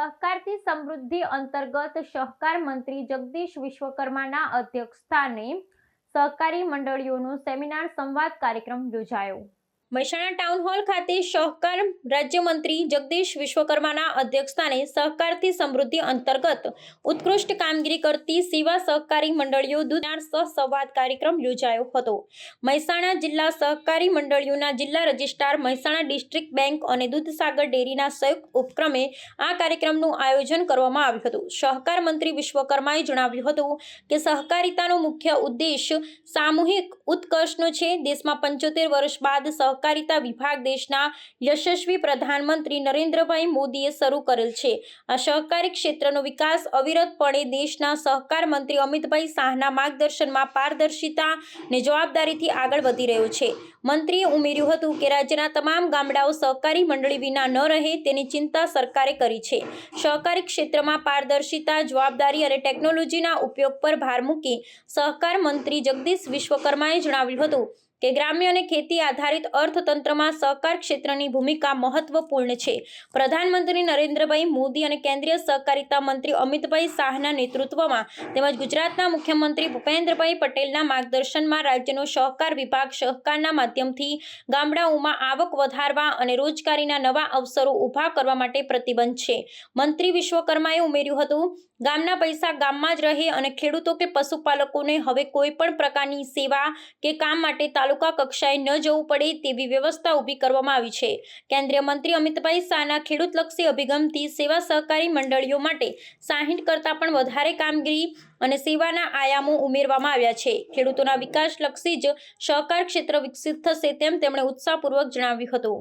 સહકારથી સમૃદ્ધિ અંતર્ગત સહકાર મંત્રી જગદીશ વિશ્વકર્માના અધ્યક્ષસ્થાને સહકારી મંડળીઓનો સેમિનાર સંવાદ કાર્યક્રમ યોજાયો. મહેસાણા ટાઉન હોલ ખાતે સહકાર રાજ્યમંત્રી જગદીશ વિશ્વકર્માના અધ્યક્ષસ્થાને સહકારથી સમૃદ્ધિ અંતર્ગત ઉત્કૃષ્ટ કામગીરી કરતી સેવા સહકારી મંડળીઓ દૂધનાર સહસંવાદ કાર્યક્રમ યોજાયો હતો. મહેસાણા જિલ્લા સહકારી મંડળીઓના જિલ્લા રજિસ્ટ્રાર મહેસાણા ડિસ્ટ્રિક્ટ બેંક અને દૂધસાગર ડેરીના સંયુક્ત ઉપક્રમે આ કાર્યક્રમનું આયોજન કરવામાં આવ્યું હતું. સહકાર મંત્રી વિશ્વકર્માએ જણાવ્યું હતું કે સહકારિતાનો મુખ્ય ઉદ્દેશ સામૂહિક ઉત્કર્ષનો છે. દેશમાં પંચોતેર વર્ષ બાદ સહકારિતા વિભાગ દેશના યશસ્વી પ્રધાનમંત્રી નરેન્દ્રભાઈ મોદીએ શરૂ કરેલ છે. આ સહકારી ક્ષેત્રનો વિકાસ અવિરતપણે દેશના સહકાર મંત્રી અમિતભાઈ શાહના માર્ગદર્શનમાં પારદર્શિતા અને જવાબદારીથી આગળ વધી રહ્યો છે. મંત્રીએ ઉમેર્યું હતું કે રાજ્યના તમામ ગામડાઓ સહકારી મંડળી વિના ન રહે તેની ચિંતા સરકારે કરી છે. સહકારી ક્ષેત્રમાં પારદર્શિતા, જવાબદારી અને ટેકનોલોજીના ઉપયોગ પર ભાર મૂકી સહકાર મંત્રી જગદીશ વિશ્વકર્માએ જણાવ્યું હતું કે ગ્રામ્ય અને ખેતી આધારિત અર્થતંત્રમાં સહકાર ક્ષેત્રની ભૂમિકા મહત્વપૂર્ણ છે. પ્રધાનમંત્રી નરેન્દ્રભાઈ મોદી અને કેન્દ્રીય સહકારિતા મંત્રી અમિતભાઈ શાહના નેતૃત્વમાં તેમજ ગુજરાતના મુખ્યમંત્રી ભૂપેન્દ્રભાઈ પટેલના માર્ગદર્શનમાં રાજ્યનો સહકાર વિભાગ સહકારના માધ્યમથી ગામડાઓમાં આવક વધારવા અને રોજગારીના નવા અવસરો ઊભા કરવા માટે પ્રતિબંધ છે. મંત્રી વિશ્વકર્માએ ઉમેર્યું હતું, ગામના પૈસા ગામમાં જ રહે અને ખેડૂતો કે પશુપાલકોને હવે કોઈ પણ પ્રકારની સેવા કે કામ માટે તાલુકા કક્ષાએ ન જવું પડે તેવી વ્યવસ્થા ઊભી કરવામાં આવી છે. કેન્દ્રીય મંત્રી અમિતભાઈ શાહના ખેડૂતલક્ષી અભિગમથી સેવા સહકારી મંડળીઓ માટે સાહીઠ કરતાં પણ વધારે કામગીરી અને સેવાના આયામો ઉમેરવામાં આવ્યા છે. ખેડૂતોના વિકાસલક્ષી જ સહકાર ક્ષેત્ર વિકસિત થશે તેમ તેમણે ઉત્સાહપૂર્વક જણાવ્યું હતું.